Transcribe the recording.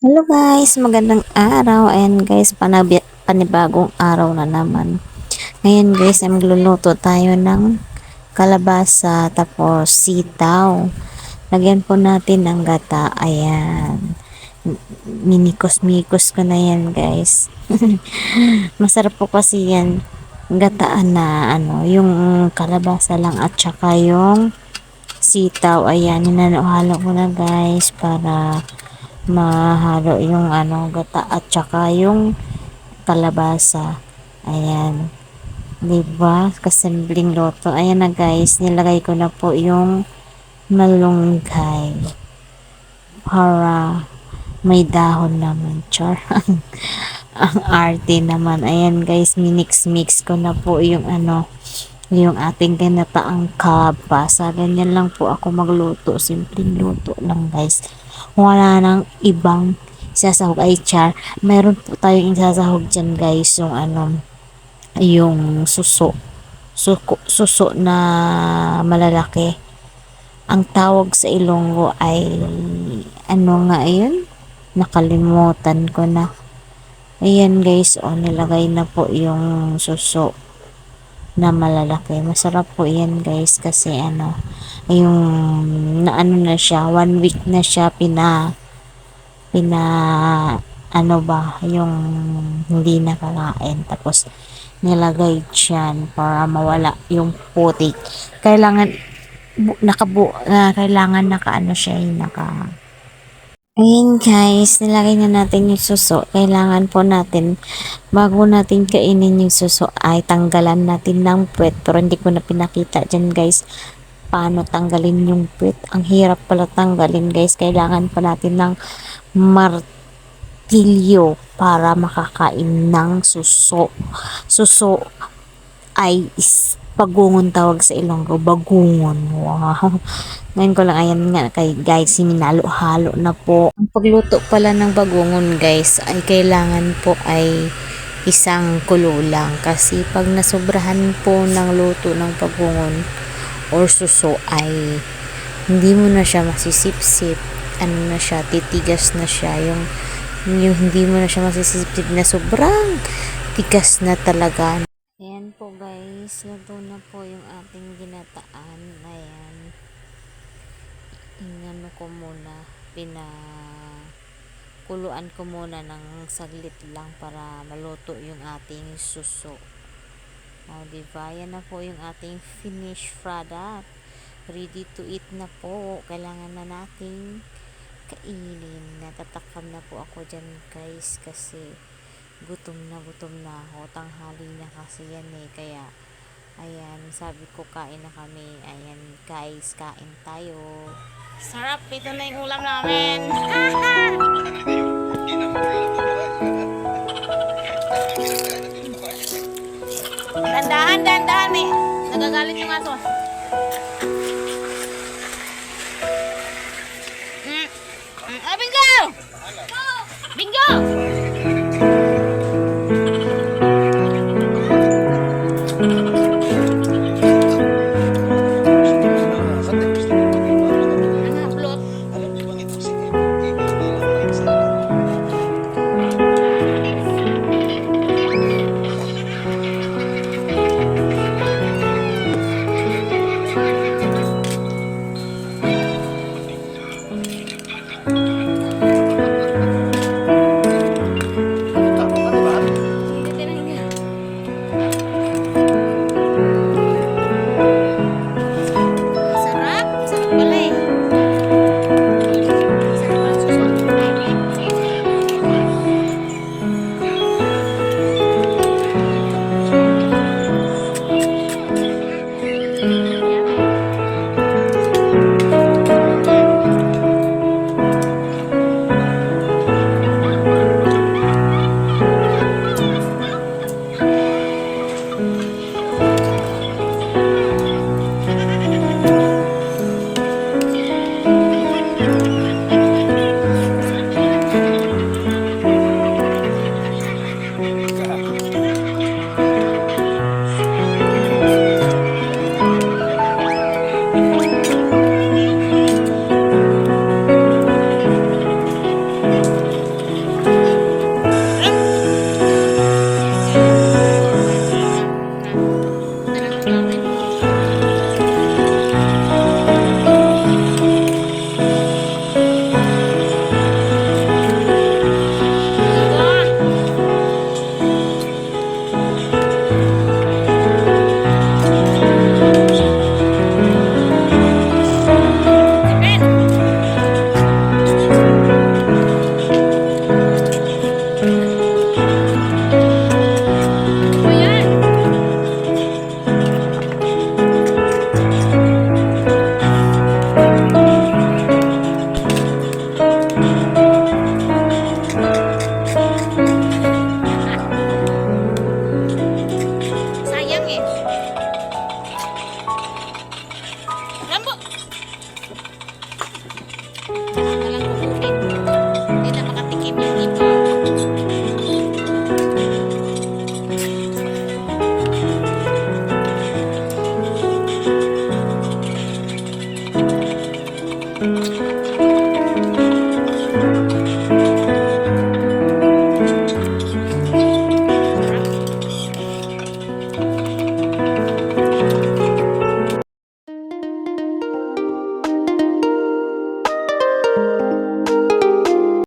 Hello guys, magandang araw. Ayan guys, panibagong araw na naman. Ngayon guys, ay magluluto tayo ng kalabasa tapos sitaw. Lagyan po natin ng gata. Ayan. Minikos-mikos ko na yan guys. Masarap po kasi yan. Gataan na ano, yung kalabasa lang at saka yung sitaw. Ayan, hinalo-halo ko na guys para mahalo yung ano gata at saka yung kalabasa. Ayan. Diba? Kasimpleng loto. Ayan na guys. Nilagay ko na po yung malunggay. Para may dahon naman. Char. Ang arte naman. Ayan guys. Minix mix ko na po yung ano yung ating ginataang kabasa ganyan lang po ako magluto. Simpleng luto lang guys wala nang ibang sasahog ay char. Meron po tayong isasahog dyan guys yung ano yung suso. Suko, suso na malalaki. Ang tawag sa Ilonggo ay ano nga yun? Nakalimutan ko na. Ayan guys, oh, nilagay na po yung suso na malalaki. Masarap po yan guys kasi ano, yung na ano na siya, one week na siya pina pina ano ba, yung hindi nakakain. Tapos nilagay dyan para mawala yung putik. Kailangan bu, nakabu, na kailangan naka ano siya, yung naka Ayan guys, nilagay na natin yung suso. Kailangan po natin, bago natin kainin yung suso, ay tanggalan natin ng puwet. Pero hindi ko na pinakita dyan guys, paano tanggalin yung puwet. Ang hirap pala tanggalin guys. Kailangan pa natin ng martilyo para makakain ng suso. Suso ay is bagungon tawag sa Ilonggo, bagungon. Wow. Ngayon ko lang, ayan nga, kay guys, minalo-halo na po. Ang pagluto pala ng bagungon, guys, ay kailangan po ay isang kulo lang. Kasi pag nasobrahan po ng luto ng bagungon or suso ay hindi mo na siya masisipsip. Ano na siya, titigas na siya. Yung, yung hindi mo na siya masisipsip na sobrang tigas na talaga. Guys, luto na po yung ating ginataan. Ayan. Ingano ko muna, pina kuluan ko muna ng saglit lang para maluto yung ating suso. O, diba? Yan na po yung ating finished product. Ready to eat na po. Kailangan na nating kainin. Natatakam na po ako dyan guys kasi gutom na gutom na ako tanghali na kasi yan eh kaya Ayan, sabi ko kain na kami. Ayan, guys, kain tayo. Sarap, ito na yung ulam namin. dandahan, dandahan, may nagagalit yung aso. Mm. Mm. Ah, bingo! Bingo! Bingo! 南部